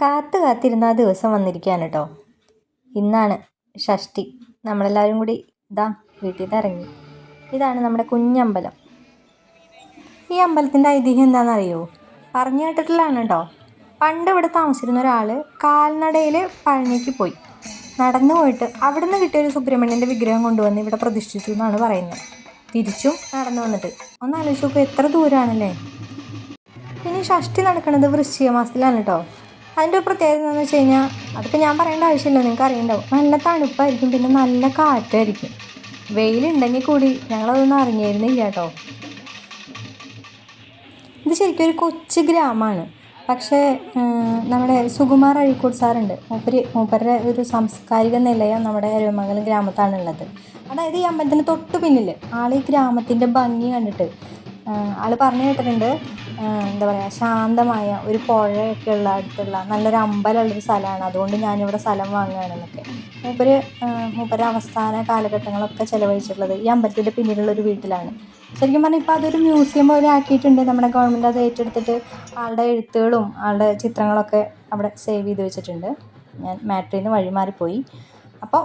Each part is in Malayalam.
കാത്ത് കാത്തിരുന്ന ആ ദിവസം വന്നിരിക്കുകയാണ് കേട്ടോ. ഇന്നാണ് ഷഷ്ടി. നമ്മളെല്ലാവരും കൂടി ഇതാ വീട്ടിൽ നിന്ന് ഇറങ്ങി. ഇതാണ് നമ്മുടെ കുഞ്ഞമ്പലം. ഈ അമ്പലത്തിന്റെ ഐതിഹ്യം എന്താണെന്നറിയോ? പറഞ്ഞു കേട്ടിട്ടുള്ളതാണ് കേട്ടോ. പണ്ട് ഇവിടെ താമസിച്ചിരുന്ന ഒരാൾ കാൽനടയിൽ പഴനിക്ക് പോയി. നടന്നു പോയിട്ട് അവിടുന്ന് കിട്ടിയ ഒരു സുബ്രഹ്മണ്യന്റെ വിഗ്രഹം കൊണ്ടുവന്ന് ഇവിടെ പ്രതിഷ്ഠിച്ചു എന്നാണ് പറയുന്നത്. തിരിച്ചും നടന്നു വന്നിട്ട്. ഒന്ന് ആലോചിച്ച് നോക്കുക എത്ര ദൂരമാണല്ലേ? ഇനി ഷഷ്ടി നടക്കുന്നത് വൃശ്ചിക മാസത്തിലാണ് കേട്ടോ. അതിന്റെ പ്രത്യേകത എന്ന് വെച്ച് കഴിഞ്ഞാൽ അതിപ്പോൾ ഞാൻ പറയേണ്ട ആവശ്യമില്ല നിങ്ങൾക്ക് അറിയണ്ടാവും. നല്ല തണുപ്പായിരിക്കും പിന്നെ നല്ല കാറ്റായിരിക്കും. വെയിലുണ്ടെങ്കിൽ കൂടി ഞങ്ങളതൊന്നും അറിഞ്ഞിരുന്നില്ല കേട്ടോ. ഇത് ശരിക്കും ഒരു കൊച്ചു ഗ്രാമമാണ് പക്ഷേ നമ്മുടെ സുകുമാർ അഴിക്കോട് സാറുണ്ട്. മൂപ്പര് മൂപ്പരുടെ ഒരു സാംസ്കാരിക നിലയം നമ്മുടെ അരുമംഗലം ഗ്രാമത്താണുള്ളത്. അതായത് ഈ അമ്പലത്തിന് തൊട്ട് പിന്നിൽ ആൾ ഈ ഗ്രാമത്തിന്റെ ഭംഗി കണ്ടിട്ട് ആൾ പറഞ്ഞു കേട്ടിട്ടുണ്ട് എന്താ പറയുക ശാന്തമായ ഒരു പുഴയൊക്കെ ഉള്ള അടുത്തുള്ള നല്ലൊരു അമ്പലമുള്ളൊരു സ്ഥലമാണ്. അതുകൊണ്ട് ഞാനിവിടെ സ്ഥലം വാങ്ങുകയാണെന്നൊക്കെ. മൂപ്പര് മൂപ്പര് അവസാന കാലഘട്ടങ്ങളൊക്കെ ചിലവഴിച്ചിട്ടുള്ളത് ഈ അമ്പലത്തിന്റെ പിന്നിലുള്ളൊരു വീട്ടിലാണ്. ശരിക്കും പറഞ്ഞാൽ ഇപ്പോൾ അതൊരു മ്യൂസിയം പോലെ ആക്കിയിട്ടുണ്ട്. നമ്മുടെ ഗവൺമെന്റ് അത് ഏറ്റെടുത്തിട്ട് ആളുടെ എഴുത്തുകളും ആളുടെ ചിത്രങ്ങളൊക്കെ അവിടെ സേവ് ചെയ്ത് വെച്ചിട്ടുണ്ട്. ഞാൻ മാട്രിന്ന് വഴിമാറിപ്പോയി. അപ്പോൾ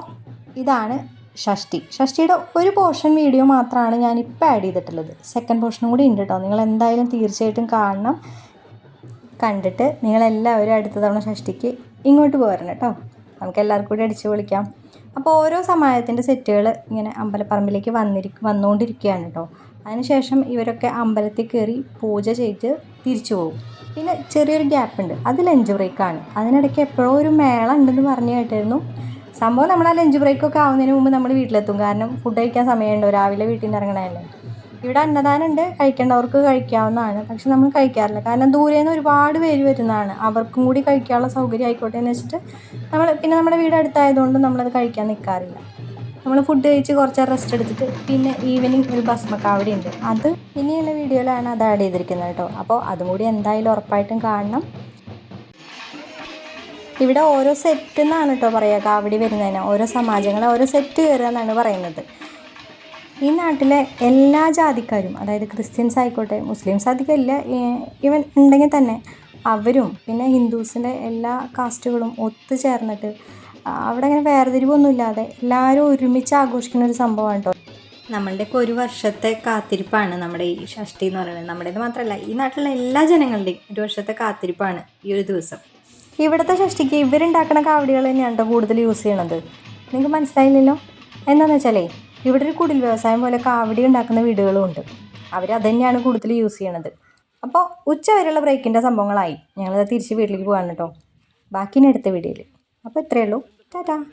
ഇതാണ് ഷഷ്ടി. ഷഷ്ടിയുടെ ഒരു പോർഷൻ വീഡിയോ മാത്രമാണ് ഞാനിപ്പോൾ ആഡ് ചെയ്തിട്ടുള്ളത്. സെക്കൻഡ് പോർഷനും കൂടി ഉണ്ട് കേട്ടോ നിങ്ങൾ എന്തായാലും തീർച്ചയായിട്ടും കാണണം. കണ്ടിട്ട് നിങ്ങളെല്ലാവരും അടുത്ത തവണ ഷഷ്ടിക്ക് ഇങ്ങോട്ട് പോരണം കേട്ടോ നമുക്ക് എല്ലാവർക്കും കൂടി അടിച്ചു പൊളിക്കാം. അപ്പോൾ ഓരോ സമാജത്തിന്റെ സെറ്റുകൾ ഇങ്ങനെ അമ്പലപ്പറമ്പിലേക്ക് വന്നിരിക്കും വന്നുകൊണ്ടിരിക്കുകയാണ് കേട്ടോ അതിനുശേഷം ഇവരൊക്കെ അമ്പലത്തിൽ കയറി പൂജ ചെയ്ത് തിരിച്ചു പോകും. പിന്നെ ചെറിയൊരു ഗ്യാപ്പ് ഉണ്ട് അത് ലഞ്ച് ബ്രേക്കാണ് അതിനിടയ്ക്ക് എപ്പോഴോ ഒരു മേള ഉണ്ടെന്ന് പറഞ്ഞു കേട്ടിരുന്നു. സംഭവം നമ്മൾ ആ ലഞ്ച് ബ്രേക്കൊക്കെ ആവുന്നതിന് മുമ്പ് നമ്മൾ വീട്ടിലെത്തും. കാരണം ഫുഡ് കഴിക്കാൻ സമയമുണ്ടോ? രാവിലെ വീട്ടിൽ നിന്ന് ഇറങ്ങണതല്ലേ. ഇവിടെ അന്നദാനം ഉണ്ട് കഴിക്കേണ്ടവർക്ക് കഴിക്കാവുന്നതാണ്. പക്ഷെ നമ്മൾ കഴിക്കാറില്ല. കാരണം ദൂരെ നിന്ന് ഒരുപാട് പേര് വരുന്നതാണ്. അവർക്കും കൂടി കഴിക്കാനുള്ള സൗകര്യം ആയിക്കോട്ടെ എന്ന് വെച്ചിട്ട് നമ്മൾ പിന്നെ നമ്മുടെ വീട് അടുത്തായതുകൊണ്ട് നമ്മളത് കഴിക്കാൻ നിൽക്കാറില്ല നമ്മൾ ഫുഡ് കഴിച്ച് കുറച്ച് റെസ്റ്റ് എടുത്തിട്ട് പിന്നെ ഈവനിങ് ഒരു ഭസ്മക്കാവടി ഉണ്ട്. അത് ഇനിയുള്ള വീഡിയോയിലാണ് അത് ആഡ് ചെയ്തിരിക്കുന്നത് കേട്ടോ. അപ്പോൾ അതും കൂടി എന്തായാലും ഉറപ്പായിട്ടും കാണണം. ഇവിടെ ഓരോ സെറ്റ് എന്നാണ് കേട്ടോ പറയുക കാവടി വരുന്നതിന് ഓരോ സമാജങ്ങളെ ഓരോ സെറ്റ് കയറുക എന്നാണ് പറയുന്നത്. ഈ നാട്ടിലെ എല്ലാ ജാതിക്കാരും അതായത് ക്രിസ്ത്യൻസ് ആയിക്കോട്ടെ മുസ്ലിംസ് അധികം ഇല്ല ഇവൻ ഉണ്ടെങ്കിൽ തന്നെ അവരും പിന്നെ ഹിന്ദുസിന്റെ എല്ലാ കാസ്റ്റുകളും ഒത്തുചേർന്നിട്ട് അവിടെ അങ്ങനെ വേർതിരിവൊന്നുമില്ലാതെ എല്ലാവരും ഒരുമിച്ച് ആഘോഷിക്കുന്ന ഒരു സംഭവമാണ് കേട്ടോ നമ്മളുടെയൊക്കെ ഒരു വർഷത്തെ കാത്തിരിപ്പാണ് നമ്മുടെ ഈ ഷഷ്ടി എന്ന് പറയുന്നത്. നമ്മുടേത് മാത്രമല്ല ഈ നാട്ടിലുള്ള എല്ലാ ജനങ്ങളുടെയും ഒരു വർഷത്തെ കാത്തിരിപ്പാണ് ഈ ഒരു ദിവസം. ഇവിടുത്തെ ഷഷ്ടിക്ക് ഇവരുണ്ടാക്കുന്ന കാവടികൾ തന്നെയാണ് കൂടുതൽ യൂസ് ചെയ്യണത്. നിങ്ങൾക്ക് മനസ്സിലായില്ലല്ലോ? എന്താണെന്ന് വെച്ചാലേ ഇവിടെ ഒരു കുടിൽ വ്യവസായം പോലെ കാവടി ഉണ്ടാക്കുന്ന വീടുകളും ഉണ്ട്. അവർ തന്നെയാണ് കൂടുതൽ യൂസ് ചെയ്യണത്. അപ്പോൾ ഉച്ച വരെയുള്ള ബ്രേക്കിന്റെ സംഭവങ്ങളായി. ഞങ്ങളത് തിരിച്ച് വീട്ടിലേക്ക് പോകാൻ കേട്ടോ. ബാക്കി അടുത്ത വീഡിയോയിൽ അപ്പോൾ ഇത്രയേ ഉള്ളൂ. ടാറ്റാ.